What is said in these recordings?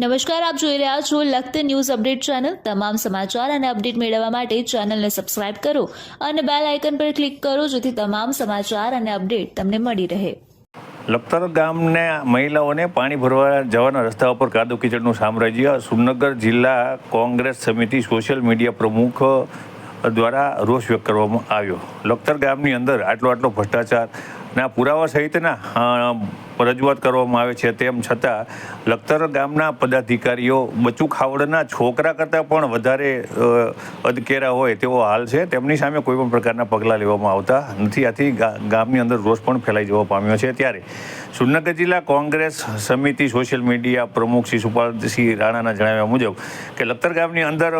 નમસ્કાર, આપ જોઈ રહ્યા છો લખત ન્યૂઝ અપડેટ ચેનલ. તમામ સમાચાર અને અપડેટ મેળવવા માટે ચેનલને સબસ્ક્રાઇબ કરો અને બેલ આઇકન પર ક્લિક કરો જેથી તમામ સમાચાર અને અપડેટ તમને મળી રહે. લખતર ગામને મહિલાઓને પાણી ભરવા જવાના રસ્તા ઉપર કાદુ કીચડનું સામ્રાજ્ય. સુરનગર જિલ્લા કોંગ્રેસ સમિતિ સોશિયલ મીડિયા પ્રમુખ દ્વારા રોષ વ્યક્ત કરવામાં આવ્યો. લખતર ગામની અંદર આટલો આટલો ભ્રષ્ટાચારના પુરાવા સહિતના રજૂઆત કરવામાં આવે છે. તેમ છતાં, લખતર ગામના પદાધિકારીઓ બચુ ખાવડના છોકરા કરતાં પણ વધારે અદકેરા હોય તેવો હાલ છે. તેમની સામે કોઈ પણ પ્રકારના પગલાં લેવામાં આવતા નથી. આથી ગામની અંદર રોષ પણ ફેલાઈ જવા પામ્યો છે. ત્યારે સુરનગર જિલ્લા કોંગ્રેસ સમિતિ સોશિયલ મીડિયા પ્રમુખ શ્રી સુપાલસિંહ રાણાના જણાવ્યા મુજબ કે લખતર ગામની અંદર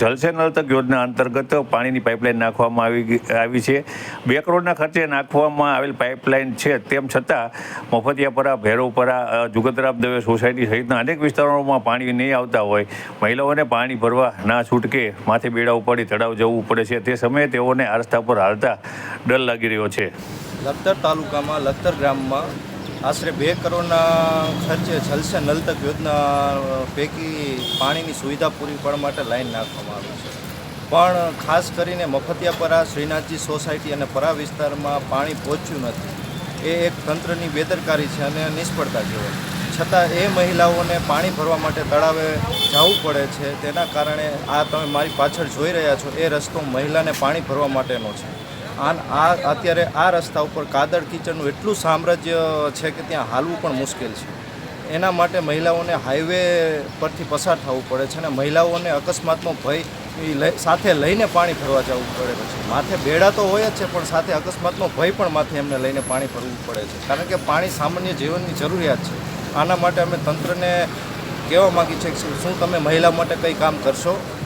જલસે નર્તક તક યોજના અંતર્ગત પાણીની પાઇપલાઇન નાખવામાં આવી આવી છે. બે કરોડના ખર્ચે નાખવામાં આવેલ પાઇપલાઇન છે તેમ છતાં મફતિયાપરા ભૈરવપરા અ, જુગતરામ દવે સોસાયટી સહિતના અનેક વિસ્તારોમાં પાણી નહીં આવતા હોય. મહિલાઓને પાણી ભરવા ના છૂટકે માથે બેડા ઉપાડી તળાવ જવું પડે છે. તે સમયે તેઓને આ રસ્તા પર હાલતા ડર લાગી રહ્યો છે. લખતર તાલુકામાં લખતર ગ્રામમાં આશરે બે કરોડના ખર્ચે જલસે નલતક યોજના પૈકી પાણીની સુવિધા પૂરી પાડવા માટે લાઈન નાખવામાં આવી છે. પણ ખાસ કરીને મફતિયાપરા, શ્રીનાથજી સોસાયટી અને પરા વિસ્તારમાં પાણી પહોંચ્યું નથી. એ એક તંત્રની બેદરકારી છે અને નિષ્ફળતા કહેવાય છતાં એ મહિલાઓને પાણી ભરવા માટે તળાવે જવું પડે છે, તેના કારણે આ તમે મારી પાછળ જોઈ રહ્યા છો, એ રસ્તો મહિલાને પાણી ભરવા માટેનો છે. આન આ અત્યારે આ રસ્તા ઉપર કાદળ કિચનનું એટલું સામ્રાજ્ય છે કે ત્યાં હાલવું પણ મુશ્કેલ છે. એના માટે મહિલાઓને હાઈવે પરથી પસાર થવું પડે છે અને મહિલાઓને અકસ્માતનો ભય લઈ- સાથે લઈને પાણી ભરવા જવું પડે છે માથે બેડા તો હોય જ છે, પણ સાથે અકસ્માતનો ભય પણ માથે એમને લઈને પાણી ભરવું પડે છે. કારણ કે પાણી સામાન્ય જીવનની જરૂરિયાત છે. આના માટે અમે તંત્રને કહેવા માગીએ છે કે શું તમે મહિલા માટે કંઈ કામ કરશો?